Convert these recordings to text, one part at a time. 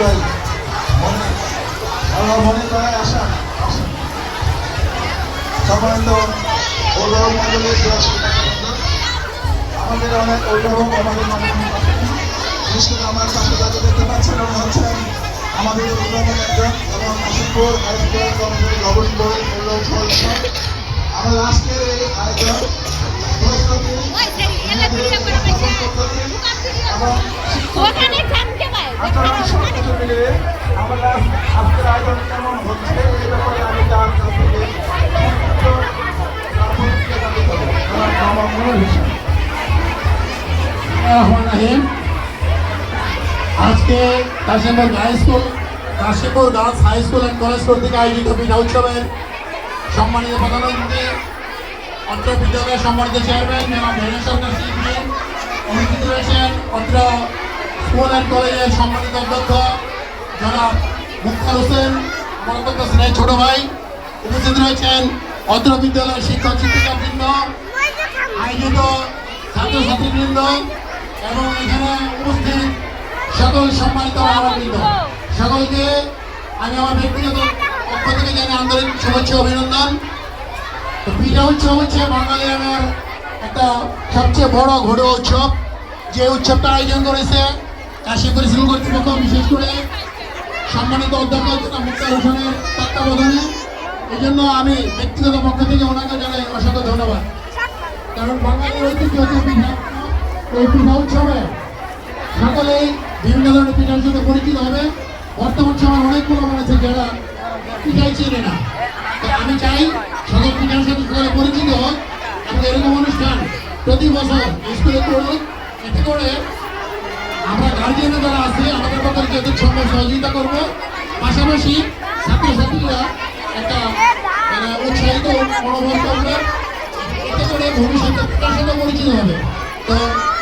ভাই মনে আমার মনে সম্মানিত অভিভাবক মন্ডলীর আমাদের অনেক অভিভাবক আমাদের বিশেষ করে আমার পাশে দেখতে পাচ্ছেন উনি হচ্ছেন আমাদের অভিভাবক একজন এবং কাশিমপুর আরেকজন আমাদের নবীনপুর আমাদের আজকের এই আয়োজন এবং রহিম আজকে Kashimpur high school Kashimpur girls high school and college কর্তৃক আয়োজিত পিঠা উৎসবের সম্মানিত প্রধান অতিথি অত্র বিদ্যালয়ের সম্মানিত চেয়ারম্যান এবং ভেনের সরকার শিল্পী উপস্থিত রয়েছেন অত্র স্কুল অ্যান্ড কলেজের সম্মানিত অধ্যক্ষ জনাব মুক্তার হোসেন আমার অত্যন্ত স্নেহ ছোট ভাই উপস্থিত রয়েছেন অত্র বিদ্যালয়ের শিক্ষক শিক্ষিকাবৃন্দ আয়োজিত ছাত্রছাত্রীবৃন্দ এবং এখানে উপস্থিত সকল সম্মানিত মহাবৃন্দ সকলকে আমি আমার ব্যক্তিগত পক্ষ থেকে জানি আন্তরিক শুভেচ্ছা অভিনন্দন। তো উৎসব হচ্ছে বাঙালি আমার একটা সবচেয়ে বড় ঘরোয়া উৎসব। যে উৎসবটা আয়োজন করেছে কাশীপুর স্কুল কর্তৃপক্ষ, বিশেষ করে সম্মানিত অধ্যক্ষ তথা মুক্তার হোসেনের তত্ত্বাবধানে। এই জন্য আমি ব্যক্তিগত পক্ষ থেকে ওনাকে জানাই অসংখ্য ধন্যবাদ। কারণ বাঙালির ঐতিহ্য হচ্ছে পিঠা। এই পিঠা উৎসবে বিভিন্ন ধরনের পিঠার সাথে পরিচিত হবে। বর্তমান সময় অনেক প্রোগ্রাম আছে যারা পিঠাই চেনে না। তো আমি চাই সকল পিঠার সাথে সকলে পরিচিত হোক। এরকম অনুষ্ঠান প্রতি বছর স্কুলে এতে করে আমরা গার্জিয়ানে যারা আমাদের পক্ষ সম্ভব সহযোগিতা করব। পাশাপাশি ছাত্রছাত্রীরা একটা মানে উৎসাহিত মনোভাব করবে। এতে করে ভবিষ্যতে পরিচিত হবে। তো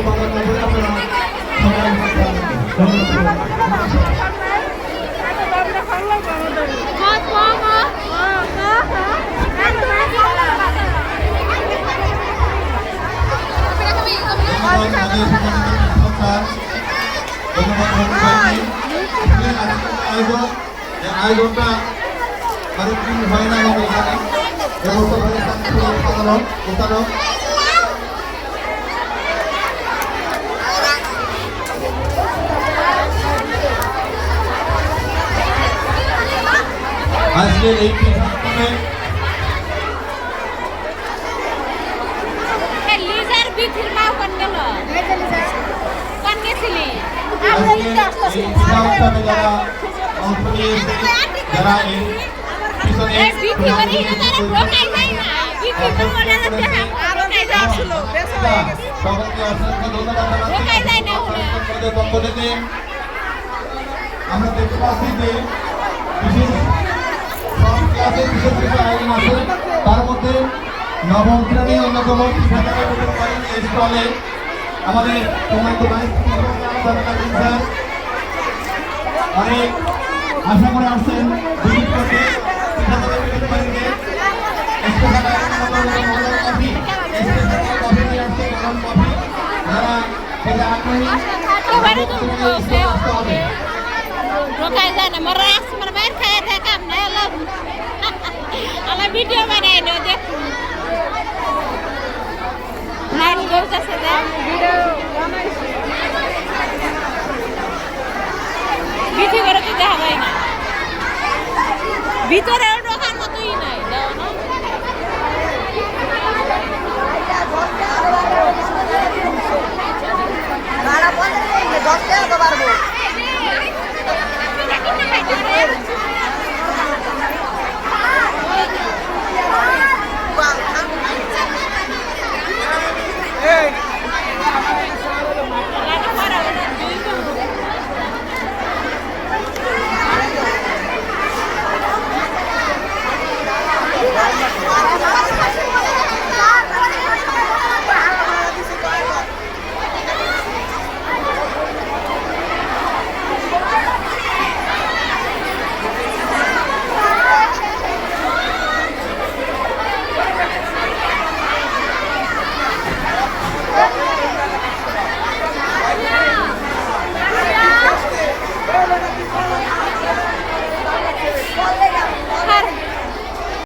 ওদের মানে করে আয়োজনটা অনেকদিন হয় না আমাদের এখানে এবছর হয়েছে সাধারণ প্রতারক আমাদের পক্ষ থেকে আমরা দেখতে পাচ্ছি যে বিশেষ ক্লাসে বিশেষ কিছু আয়োজন আছে তার মধ্যে নবম শ্রেণি অন্যতম আমাদের অনেক আশা করে আসছেন ভিজিট করতে স্পেশাল কফি স্পেশাল কফি নিয়ে ভিডিও করে তো দেখা যায় না ভিতরে